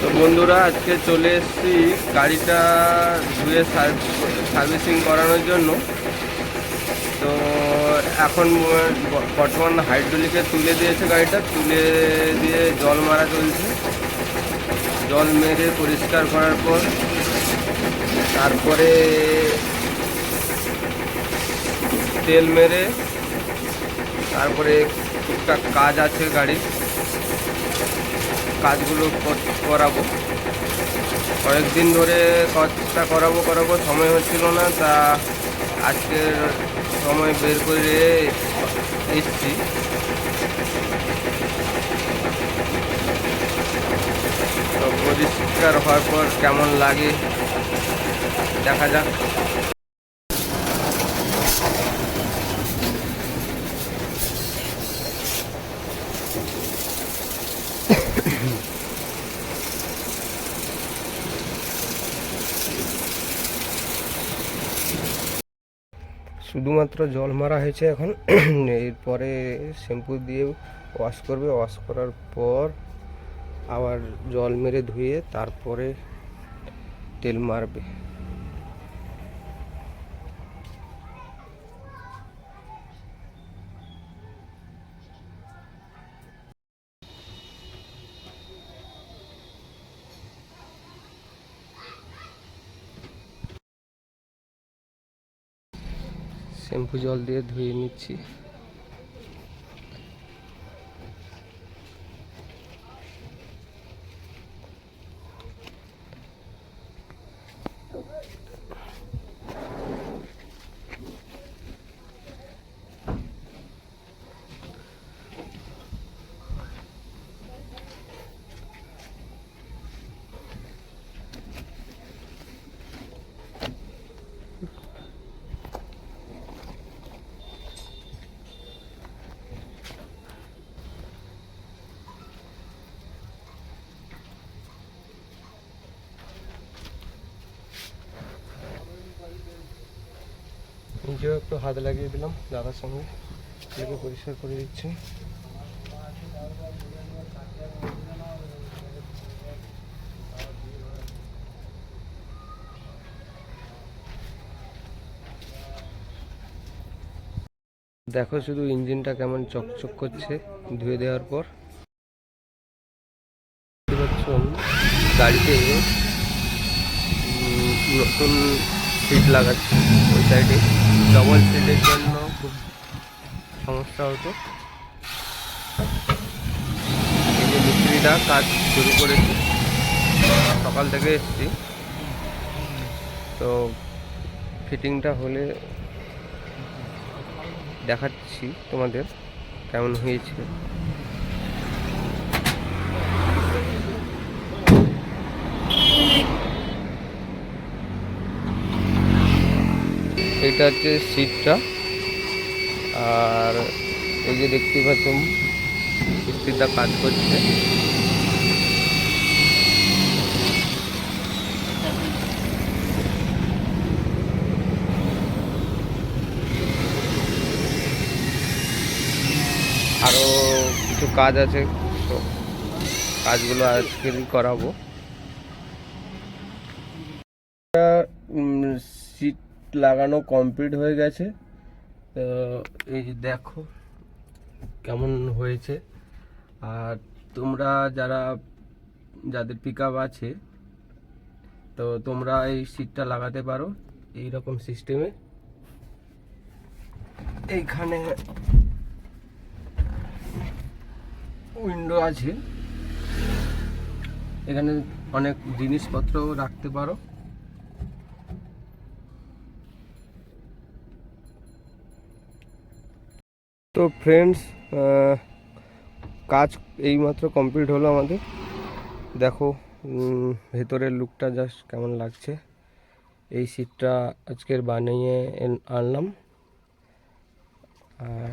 তো বন্ধুরা, আজকে চলে এসেছি গাড়িটা ধুয়ে সার্ভিসিং করানোর জন্য। তো এখন বর্তমান হাইড্রোলিকে তুলে দিয়েছে গাড়িটা, তুলে দিয়ে জল মারা চলছে। জল মেরে পরিষ্কার করার পর, তারপরে তেল মেরে, তারপরে টুকটাক কাজ আছে গাড়ির। কাজগুলো কর- করাবো। কয়েকদিন ধরে কাজটা করাবো করাবো, সময় হচ্ছিল না, তা আজকের সময় বের করে এসছি। পরিষ্কার হওয়ার পর কেমন লাগে, দেখা যাক। শুধুমাত্র জল মারা হয়েছে এখন। এরপরে শ্যাম্পু দিয়ে ওয়াশ করবে। ওয়াশ করার পর আবার জল মেরে ধুয়ে তারপরে তেল মারবে। শ্যাম্পু জল দিয়ে ধুয়ে নিচ্ছি। নিজেও একটু হাত লাগিয়ে দিলাম দাদার সঙ্গে। লেগে পরিষ্কার করে দিচ্ছি। দেখো শুধু ইঞ্জিনটা কেমন চকচক করছে ধুয়ে দেওয়ার পর। গাড়িতে নতুন সিট লাগাচ্ছে ওই সাইডে ডবল সিটের জন্য খুব সমস্যা হতো। এই যে মিস্ত্রিটা কাজ শুরু করেছি, সকাল থেকে এসছি। তো ফিটিংটা হলে দেখাচ্ছি তোমাদের কেমন হয়েছে। এটা হচ্ছে সিটটা। আর এই যে দেখতে পাচ্ছ মিস্ত্রিটা কাজ করছে। আরও কিছু কাজ আছে, তো কাজগুলো আজকেরই করাবো। লাগানো কমপ্লিট হয়ে গেছে। তো এই দেখো কেমন হয়েছে। আর তোমরা যারা, যাদের পিক আছে, তো তোমরা এই সিটটা লাগাতে পারো এই রকম সিস্টেমে এইখানে উইন্ডো আছে। এখানে অনেক জিনিসপত্র রাখতে পারো। তো ফ্রেন্ডস কাজ এইমাত্র কমপ্লিট হলো আমাদের। দেখো ভেতরের লুকটা জাস্ট কেমন লাগছে। এই সিটটা আজকের বানিয়ে আনলাম। আর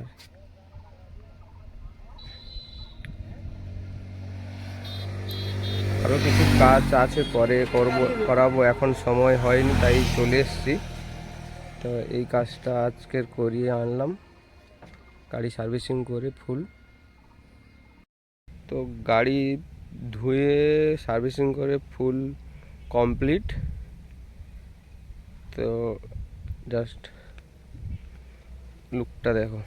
আরও কিছু কাজ আছে, পরে করব করাবো। এখন সময় হয়নি, তাই চলে এসেছি। তো এই কাজটা আজকের করিয়ে আনলাম। গাড়ি সার্ভিসিং করে ফুল। তো গাড়ি ধুয়ে সার্ভিসিং করে ফুল কমপ্লিট। তো জাস্ট লুকটা দেখো।